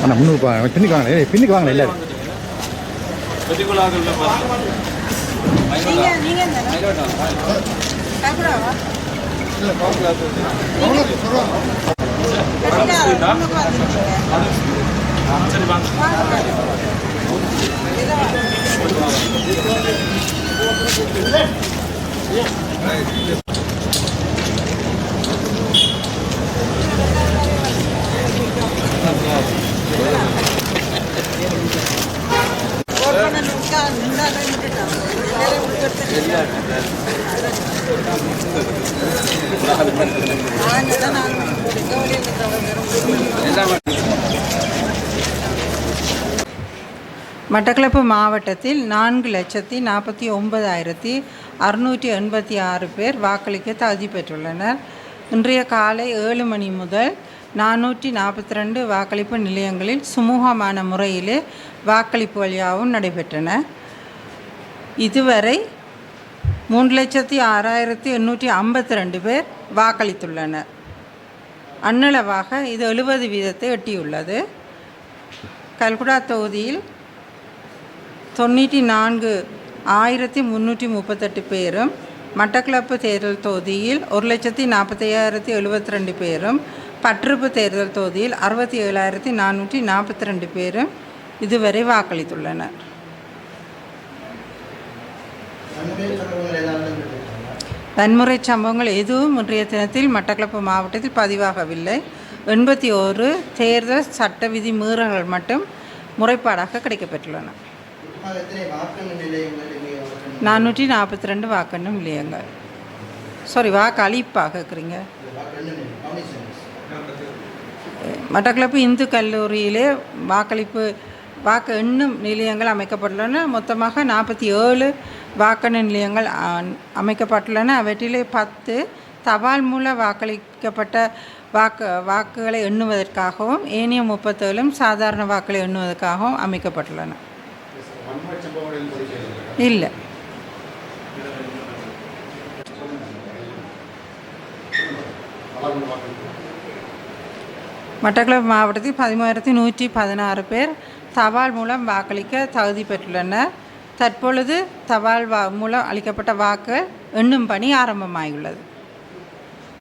அண்ணா முந்நூறு ரூபாய் பின்னுக்கு வாங்க ஏய் பின்னுக்கு வாங்க. இல்லை நீங்கள் மட்டக்களப்பு மாவட்டத்தில் நான்கு லட்சத்தி நாற்பத்தி ஒன்பதாயிரத்தி அறுநூற்றி எண்பத்தி ஆறு பேர் வாக்களிக்க தகுதி பெற்றுள்ளனர். இன்றைய காலை ஏழு மணி முதல் நானூற்றி நாற்பத்தி ரெண்டு வாக்களிப்பு நிலையங்களில் சுமூகமான முறையிலே வாக்களிப்பு வழியாகவும் நடைபெற்றன. இதுவரை மூன்று லட்சத்தி ஆறாயிரத்தி எண்ணூற்றி ஐம்பத்தி ரெண்டு பேர் வாக்களித்துள்ளனர். அன்னளவாக இது எழுபது வீதத்தை எட்டியுள்ளது. கல்குடா தொகுதியில் தொண்ணூற்றி நான்கு ஆயிரத்தி முந்நூற்றி முப்பத்தெட்டு பேரும் மட்டக்களப்பு தேர்தல் தொகுதியில் ஒரு லட்சத்தி நாற்பத்தையாயிரத்தி எழுபத்தி ரெண்டு பேரும் பற்றுப்பு தேர்தல் தொகுதியில் அறுபத்தி ஏழாயிரத்தி நானூற்றி நாற்பத்தி ரெண்டு பேரும் இதுவரை வாக்களித்துள்ளனர். வன்முறை சம்பவங்கள் எதுவும் இன்றைய தினத்தில் மட்டக்களப்பு மாவட்டத்தில் பதிவாகவில்லை. எண்பத்தி ஓரு தேர்தல் சட்ட விதி மீறல்கள் மட்டும் முறைப்பாடாக கிடைக்கப்பெற்றுள்ளன. நானூற்றி நாற்பத்தி ரெண்டு வாக்கெண்ணும் நிலையங்கள் சாரி வாக்கு அளிப்பாக இருக்கிறீங்க மட்டக்களப்பு இந்து கல்லூரியிலே வாக்களிப்பு வாக்கு எண்ணும் நிலையங்கள் அமைக்கப்பட்டுள்ளன. மொத்தமாக நாற்பத்தி ஏழு வாக்கெண்ணு நிலையங்கள் அமைக்கப்பட்டுள்ளன. அவற்றிலே பத்து தபால் மூலம் வாக்களிக்கப்பட்ட வாக்கு வாக்குகளை எண்ணுவதற்காகவும் ஏனைய முப்பத்தேழும் சாதாரண வாக்குகளை எண்ணுவதற்காகவும் அமைக்கப்பட்டுள்ளன. இல்லை. மட்டக்களப்பு மாவட்டத்தில் பதிமூவாயிரத்தி நூற்றி பதினாறு பேர் தபால் மூலம் வாக்களிக்க தகுதி பெற்றுள்ளனர். தற்பொழுது தபால் வா மூலம் அளிக்கப்பட்ட வாக்கு எண்ணும் பணி ஆரம்பமாகியுள்ளது